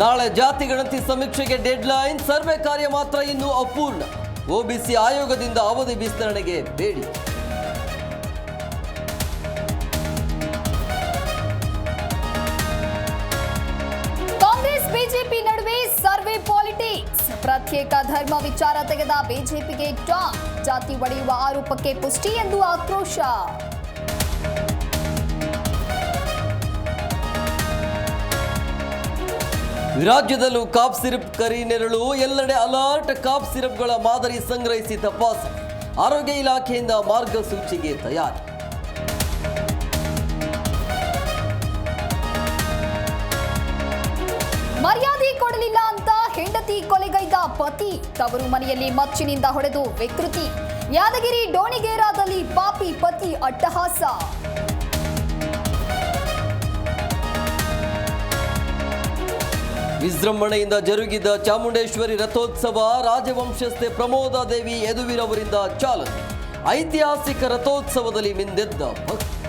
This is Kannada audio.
ನಾಳೆ ಜಾತಿ ಗಣತಿ ಸಮೀಕ್ಷೆಗೆ ಡೆಡ್ಲೈನ್ ಸರ್ವೆ ಕಾರ್ಯ ಮಾತ್ರ ಇನ್ನು ಅಪೂರ್ಣ. ಒಬಿಸಿ ಆಯೋಗದಿಂದ ಅವಧಿ ವಿಸ್ತರಣೆಗೆ ಬೇಡಿ. ಕಾಂಗ್ರೆಸ್, ಬಿಜೆಪಿ ನಡುವೆ ಸರ್ವೆ ಪಾಲಿಟಿಕ್ಸ್. ಪ್ರತ್ಯೇಕ ಧರ್ಮ ವಿಚಾರ ತೆಗೆದ ಬಿಜೆಪಿಗೆ ಟಾಂಗ್ ಜಾತಿ ಒಡೆಯುವ ಆರೋಪಕ್ಕೆ ಪುಷ್ಟಿ ಎಂದು ಆಕ್ರೋಶ. ರಾಜ್ಯದಲ್ಲೂ ಕಾಫ್ ಸಿರಪ್ ಕರಿ ನೆರಳು, ಎಲ್ಲೆಡೆ ಅಲರ್ಟ್ ಕಾಫ್ ಸಿರಪ್ಗಳ ಮಾದರಿ ಸಂಗ್ರಹಿಸಿ ತಪಾಸಣೆ. ಆರೋಗ್ಯ ಇಲಾಖೆಯಿಂದ ಮಾರ್ಗಸೂಚಿಗೆ ತಯಾರಿ. ಮರ್ಯಾದೆ ಕೊಡಲಿಲ್ಲ ಅಂತ ಹೆಂಡತಿ ಕೊಲೆಗೈದ ಪತಿ. ತವರು ಮನೆಯಲ್ಲಿ ಮಚ್ಚಿನಿಂದ ಹೊಡೆದು ವಿಕೃತಿ. ಯಾದಗಿರಿ ಡೋಣಿಗೇರಾದಲ್ಲಿ ಪಾಪಿ ಪತಿ ಅಟ್ಟಹಾಸ. ವಿಜೃಂಭಣೆಯಿಂದ ಜರುಗಿದ ಚಾಮುಂಡೇಶ್ವರಿ ರಥೋತ್ಸವ ರಾಜವಂಶಸ್ಥೆ ಪ್ರಮೋದಾದೇವಿ ಯದುವೀರವರಿಂದ ಚಾಲನೆ. ಐತಿಹಾಸಿಕ ರಥೋತ್ಸವದಲ್ಲಿ ಮಿಂದೆದ್ದ ಭಕ್ತಿ.